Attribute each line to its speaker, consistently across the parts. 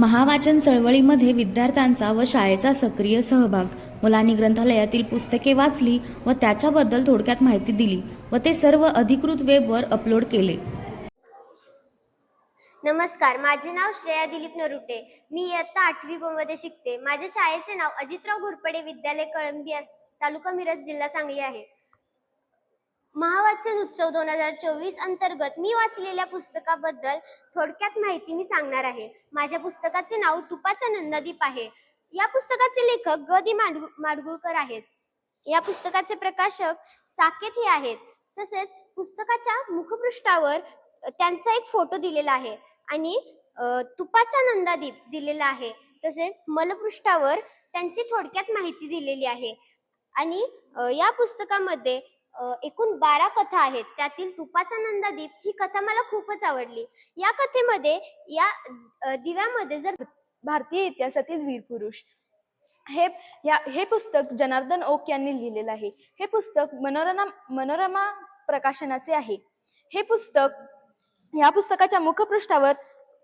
Speaker 1: महावाचन चळवळीमध्ये विद्यार्थ्यांचा व शाळेचा सक्रिय सहभाग. मुलांनी ग्रंथालयातील पुस्तके वाचली व त्याच्याबद्दल थोडक्यात माहिती दिली व ते सर्व अधिकृत वेबवर अपलोड केले.
Speaker 2: नमस्कार माझे नाव श्रेया दिलीप नरुटे. मी इयत्ता आठवी मध्ये शिकते. माझ्या शाळेचे नाव अजितराव घोरपडे विद्यालय कळंबी तालुका मिरज जिल्हा सांगली आहे. महावाचन उत्सव दोन हजार चोवीस अंतर्गत मी वाचलेल्या पुस्तकाबद्दल थोडक्यात माहिती मी सांगणार आहे. माझ्या पुस्तकाचे नाव तुपाचा नंदादीप आहे. या पुस्तकाचे लेखक ग. दी. माडगु माडगुळकर आहेत. या पुस्तकाचे प्रकाशक साकेत हे आहेत. तसेच पुस्तकाच्या मुखपृष्ठावर त्यांचा एक फोटो दिलेला आहे आणि तुपाचा नंदादीप दिलेला आहे. तसेच मलपृष्ठावर त्यांची थोडक्यात माहिती दिलेली आहे. आणि या पुस्तकामध्ये एकूण बारा कथा आहेत. त्यातील तुपाचा नंदादीप ही कथा मला खूपच आवडली. या कथेमध्ये या दिव्यामध्ये जर
Speaker 3: भारतीय इतिहासातील वीरपुरुष हे या हे पुस्तक जनार्दन ओक यांनी लिहिलेलं आहे. हे पुस्तक मनोरमा मनोरमा प्रकाशनाचे आहे. हे पुस्तक या पुस्तकाच्या मुखपृष्ठावर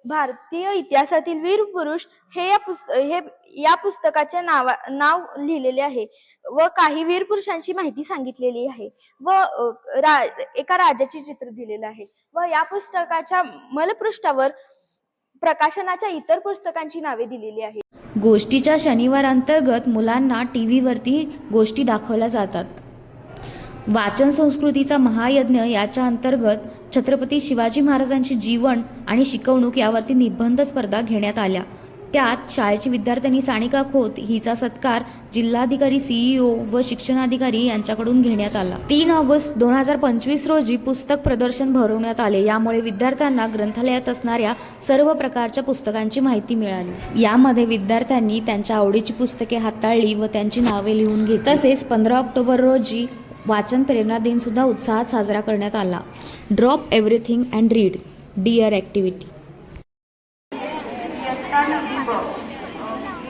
Speaker 3: भारतीय इतिहासातील वीर पुरुष हे या पुस्त हे या पुस्तकाचे नावा नाव लिहिलेले आहे. व काही वीर पुरुषांची माहिती सांगितलेली आहे. व रा, एका राजाचे चित्र दिलेलं आहे. व या पुस्तकाच्या मलपृष्ठावर प्रकाशनाच्या इतर पुस्तकांची नावे दिलेली आहेत.
Speaker 1: गोष्टीच्या शनिवार अंतर्गत मुलांना टी व्हीवरती गोष्टी दाखवल्या जातात. वाचन संस्कृतीचा महायज्ञ याच्या अंतर्गत छत्रपती शिवाजी महाराजांची जीवन आणि शिकवणूक यावरती निबंध स्पर्धा घेण्यात आल्या. त्यात शाळेची विद्यार्थ्यांनी सानिका खोत हिचा सत्कार जिल्हाधिकारी सीईओ व शिक्षणाधिकारी यांच्याकडून घेण्यात आला. तीन ऑगस्ट दोन हजार पंचवीस रोजी पुस्तक प्रदर्शन भरवण्यात आले. यामुळे विद्यार्थ्यांना ग्रंथालयात असणाऱ्या सर्व प्रकारच्या पुस्तकांची माहिती मिळाली. यामध्ये विद्यार्थ्यांनी त्यांच्या आवडीची पुस्तके हाताळली व त्यांची नावे लिहून घेतली. तसेच पंधरा ऑक्टोबर रोजी वाचन प्रेरणा दिन सुद्धा उत्साहात साजरा करण्यात आला. Drop everything and read dear activity
Speaker 4: इयत्ता नववी ब.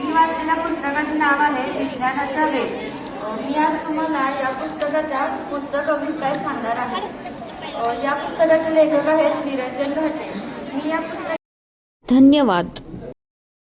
Speaker 4: मी वाचलेल्या पुस्तकाचे नाव आहे विज्ञानाचा वेग अ, मी आज तुम्हाला या पुस्तकाचा पुस्तक अभिप्राय सांगणार आहे? अ, या पुस्तकाचे लेखक आहेत निरंजन घाटे. मी या पुस्तक
Speaker 1: धन्यवाद.